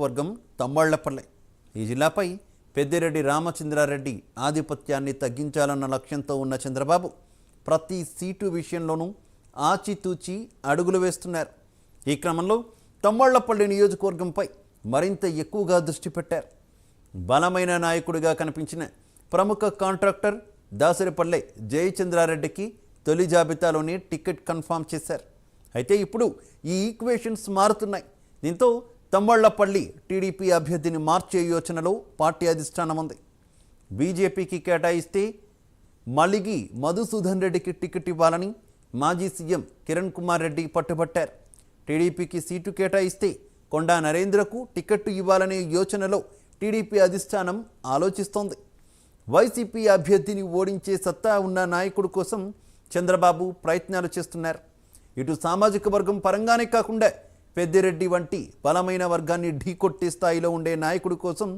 వర్గం తమ్మళ్ళపల్లె. ఈ జిల్లాపై పెద్దిరెడ్డి రామచంద్రారెడ్డి ఆధిపత్యాన్ని తగ్గించాలన్న లక్ష్యంతో ఉన్న చంద్రబాబు ప్రతి సీటు విషయంలోనూ ఆచితూచి అడుగులు వేస్తున్నారు. ఈ క్రమంలో తమ్మళ్ళపల్లి నియోజకవర్గంపై మరింత ఎక్కువగా దృష్టి పెట్టారు. బలమైన నాయకుడిగా కనిపించిన ప్రముఖ కాంట్రాక్టర్ దాసరిపల్లె జయచంద్రారెడ్డికి తొలి జాబితాలోనే టికెట్ కన్ఫామ్ చేశారు. అయితే ఇప్పుడు ఈ ఈక్వేషన్స్ మారుతున్నాయి. దీంతో తమ్మళ్ళపల్లి టీడీపీ అభ్యర్థిని మార్చే యోచనలో పార్టీ అధిష్టానం ఉంది. బీజేపీకి కేటాయిస్తే మలిగి మధుసూదన్ రెడ్డికి టికెట్ ఇవ్వాలని మాజీ సీఎం కిరణ్ కుమార్ రెడ్డి పట్టుబట్టారు. టీడీపీకి సీటు కేటాయిస్తే కొండా నరేంద్రకు టికెట్ ఇవ్వాలనే యోచనలో టీడీపీ అధిష్టానం ఆలోచిస్తోంది. వైసీపీ అభ్యర్థిని ఓడించే సత్తా ఉన్న నాయకుడు కోసం చంద్రబాబు ప్రయత్నాలు చేస్తున్నారు. ఇటు సామాజిక వర్గం పరంగానే కాకుండా పెద్దిరెడ్డి వంటి బలమైన వర్గాన్ని ఢీకొట్టే స్థాయిలో ఉండే నాయకుడి కోసం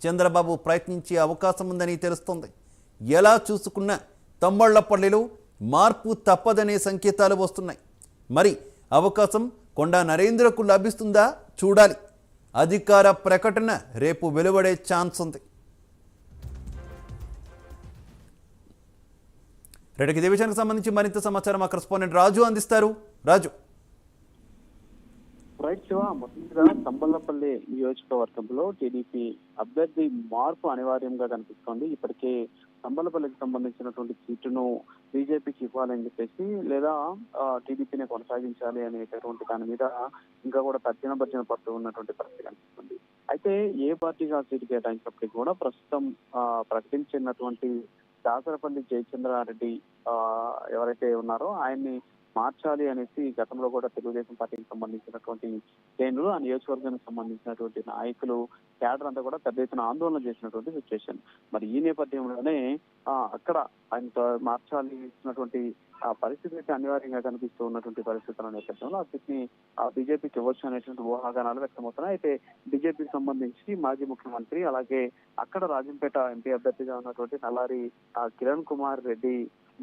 చంద్రబాబు ప్రయత్నించే అవకాశం ఉందని తెలుస్తోంది. ఎలా చూసుకున్నా తమ్మళ్ళపల్లిలో మార్పు తప్పదనే సంకేతాలు వస్తున్నాయి. మరి అవకాశం కొండా నరేంద్రకు లభిస్తుందా చూడాలి. అధికార ప్రకటన రేపు వెలువడే ఛాన్స్ ఉంది. రెడ్డికి ఇదే విషయానికి సంబంధించి మరింత సమాచారం మా కరస్పాండెంట్ రాజు అందిస్తారు. రాజు. శివ మొదటిగా సంబల్లపల్లి నియోజకవర్గంలో టీడీపీ అభ్యర్థి మార్పు అనివార్యంగా కనిపిస్తోంది. ఇప్పటికే సంబల్లపల్లికి సంబంధించినటువంటి సీటును బీజేపీకి ఇవ్వాలని చెప్పేసి లేదా టీడీపీని కొనసాగించాలి అనేటటువంటి దాని మీద ఇంకా కూడా తర్జన భర్జన పడుతూ ఉన్నటువంటి పరిస్థితి కనిపిస్తుంది. అయితే ఏ పార్టీగా సీటు కేటాయించినప్పటికీ కూడా ప్రస్తుతం ప్రకటించినటువంటి దాసరపల్లి జయచంద్రారెడ్డి ఎవరైతే ఉన్నారో ఆయన్ని మార్చాలి అనేసి గతంలో కూడా తెలుగుదేశం పార్టీకి సంబంధించినటువంటి శ్రేణులు ఆ నియోజకవర్గానికి సంబంధించినటువంటి నాయకులు క్యాడర్ అంతా కూడా పెద్ద ఎత్తున ఆందోళన చేసినటువంటి సిచ్యువేషన్ మరి ఈ నేపథ్యంలోనే అక్కడ ఆయన మార్చాల్సినటువంటి ఆ పరిస్థితి అయితే అనివార్యంగా కనిపిస్తూ ఉన్నటువంటి పరిస్థితుల నేపథ్యంలో ఆ సీట్ని బీజేపీకి ఇవ్వచ్చు అనేటువంటి ఊహాగానాలు వ్యక్తమవుతున్నాయి. అయితే బీజేపీకి సంబంధించి మాజీ ముఖ్యమంత్రి అలాగే అక్కడ రాజంపేట ఎంపీ అభ్యర్థిగా ఉన్నటువంటి నల్లారి కిరణ్ కుమార్ రెడ్డి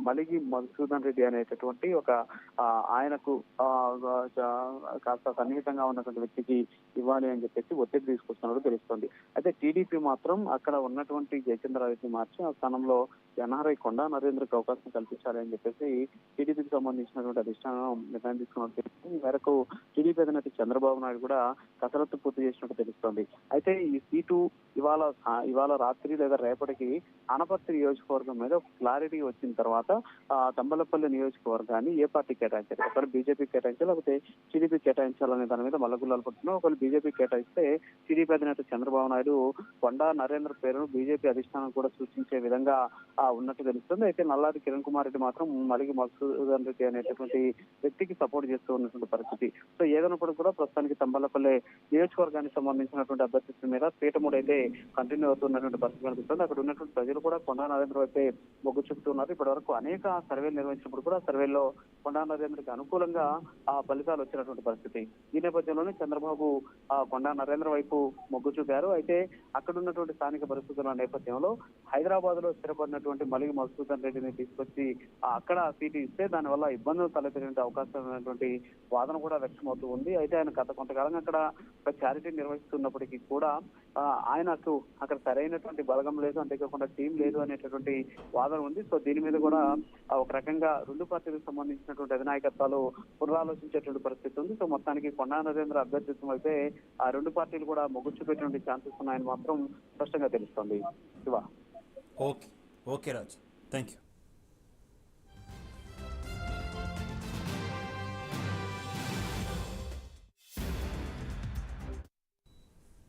మలిగి మధుసూదన్ రెడ్డి అనేటటువంటి ఒక ఆయనకు కాస్త సన్నిహితంగా ఉన్నటువంటి వ్యక్తికి ఇవ్వాలి అని చెప్పేసి ఒత్తిడి తీసుకొస్తున్నట్టు తెలుస్తుంది. అయితే టీడీపీ మాత్రం అక్కడ ఉన్నటువంటి జయచంద్రారెడ్డి మార్చి ఆ స్థానంలో ఎన్ఆర్ఐ కొండా నరేంద్రకు అవకాశం కల్పించాలి అని చెప్పేసి టీడీపీకి సంబంధించినటువంటి అధిష్టానం నిర్ణయం తీసుకున్నట్టు తెలుస్తుంది. ఈ మేరకు టీడీపీ అధినేత చంద్రబాబు నాయుడు కూడా కసరత్తు పూర్తి చేసినట్టు తెలుస్తోంది. అయితే ఈ సీటు ఇవాళ ఇవాళ రాత్రి లేదా రేపటికి అనపర్తి నియోజకవర్గం మీద క్లారిటీ వచ్చిన తర్వాత ఆ తంబలపల్లి నియోజకవర్గాన్ని ఏ పార్టీ కేటాయించారు? ఒకరు బీజేపీ కేటాయించాలి? లేకపోతే టీడీపీ కేటాయించాలనే దాని మీద మల్లగుల్లాలు పడుతున్నాం ఒకరు బీజేపీ కేటాయిస్తే టీడీపీ అధినేత చంద్రబాబు నాయుడు కొండా నరేంద్ర పేరును బీజేపీ అధిష్టానం కూడా సూచించే విధంగా ఆ, ఉన్నట్టు తెలుస్తుంది. అయితే నల్లారి కిరణ్ కుమార్ రెడ్డి మాత్రం మలిగి మధుసూదన్ రెడ్డి అనేటటువంటి వ్యక్తికి సపోర్ట్ చేస్తూ ఉన్నటువంటి పరిస్థితి. సో ఏదైనప్పుడు కూడా ప్రస్తుతానికి తంబలపల్లి నియోజకవర్గానికి సంబంధించినటువంటి అభ్యర్థి మీద పీఠముడు అయితే కంటిన్యూ అవుతున్నటువంటి పరిస్థితి కనిపిస్తుంది. అక్కడ ఉన్నటువంటి ప్రజలు కూడా కొండా నరేంద్ర అయితే మొగ్గు చూపుతున్నారు. ఇప్పటి వరకు అనేక సర్వేలు నిర్వహించినప్పుడు కూడా సర్వేల్లో కొండా నరేంద్రకి అనుకూలంగా ఆ ఫలితాలు వచ్చినటువంటి పరిస్థితి. ఈ నేపథ్యంలోనే చంద్రబాబు ఆ కొండా నరేంద్ర వైపు మొగ్గు చూపారు. అయితే అక్కడ ఉన్నటువంటి స్థానిక పరిస్థితుల నేపథ్యంలో హైదరాబాద్లో స్థిరపడినటువంటి మలిగి మధుసూదన్ రెడ్డిని తీసుకొచ్చి అక్కడ సీటు ఇస్తే దానివల్ల ఇబ్బందులు తలెత్తిన అవకాశం ఉన్నటువంటి వాదన కూడా వ్యక్తమవుతూ ఉంది. అయితే ఆయన గత కొంతకాలంగా అక్కడ ఒక చారిటీ నిర్వహిస్తున్నప్పటికీ కూడా ఆయనకు అక్కడ సరైనటువంటి బలగం లేదు. అంతేకాకుండా టీం లేదు అనేటటువంటి వాదన ఉంది. సో దీని మీద కూడా ఒక రకంగా రెండు పార్టీలకు సంబంధించినటువంటి అధినాయకత్వాలు పునరాలోచించేటువంటి పరిస్థితి ఉంది. సో మొత్తానికి కొండా నరేంద్ర అభ్యర్థిత్వం అయితే ఆ రెండు పార్టీలు కూడా మొగ్గు చూపేటువంటి ఛాన్సెస్ ఉన్నాయని మాత్రం స్పష్టంగా తెలుస్తోంది. Shiva. Okay. Okay Raju. Thank you